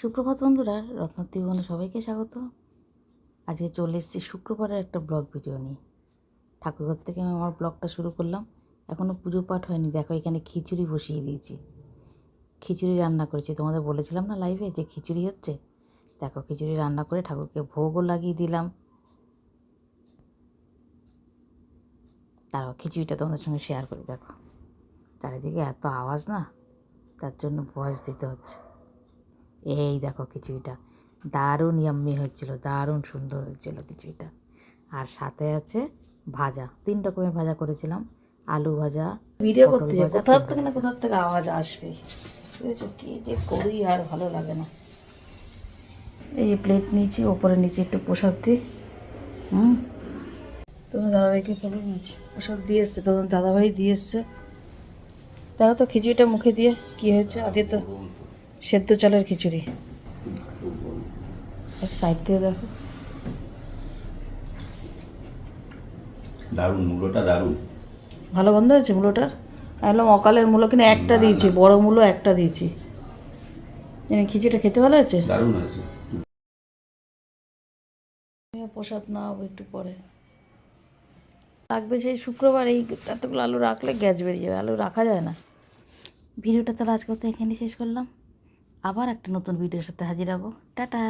সুপ্রভাত বন্ধুরা রত্নত্রিভুবনে সবাইকে স্বাগত। আজকে চলে এসেছি শুক্রবারের একটা ব্লগ ভিডিও নিয়ে। ঠাকুরঘর থেকে আমি আমার ব্লগটা শুরু করলাম। এখনও পুজো পাঠ হয়নি, দেখো এখানে খিচুড়ি বসিয়ে দিয়েছি। খিচুড়ি রান্না করেছি। তোমাদের বলেছিলাম না লাইভে যে খিচুড়ি হচ্ছে? দেখো খিচুড়ি রান্না করে ঠাকুরকে ভোগও লাগিয়ে দিলাম। তারপর খিচুড়িটা তোমাদের সঙ্গে শেয়ার করি, দেখো। চারিদিকে এত আওয়াজ না, তার জন্য ভয়েস দিতে হচ্ছে। এই দেখো খিচুড়িটা। দারুণ ইয়াম্মি হয়েছিল দারুণ সুন্দর হয়েছিল খিচুড়িটা। আর সাথে আছে ভাজা তিন রকমের ভাজা করেছিলাম আলু ভাজা ভিডিও করতে কোথাও থেকে না কোথাও থেকে আওয়াজ আসবে? বুঝেছ কি যে করি আর ভালো লাগে না। এই প্লেট নিয়েছি ওপরে নিচে একটু প্রসাদ দিই। হুম? তোমার দাদাভাইকে খবর নিয়েছি প্রসাদ দিয়ে এসছে তোমার দাদাভাই দিয়ে এসছে। দেখো তো খিচুড়িটা মুখে দিয়ে কি হয়েছে? আজকে তো সেদ্ধ চালের খিচুড়ি। এক সাইড দিয়ে দেখো। দারুণ মূলোটা দারুণ। ভালো গন্ধ হয়েছে মূলোটার বললাম অকালের মূলো কিনা একটা দিয়েছি বড় মূলো একটা দিয়েছি। জানি খিচুড়িটা খেতে ভালো আছে দারুণ আছে আমিও প্রসাদ নাও একটু পরে। লাগবে সেই শুক্রবার এই এতগুলো আলু রাখলে গ্যাস বেরিয়ে যাবে আলু রাখা যায় না। ভিডিওটা তাহলে আজকে তো এখানেই শেষ করলাম। আবার একটা নতুন ভিডিওর সাথে হাজির হব। টাটা!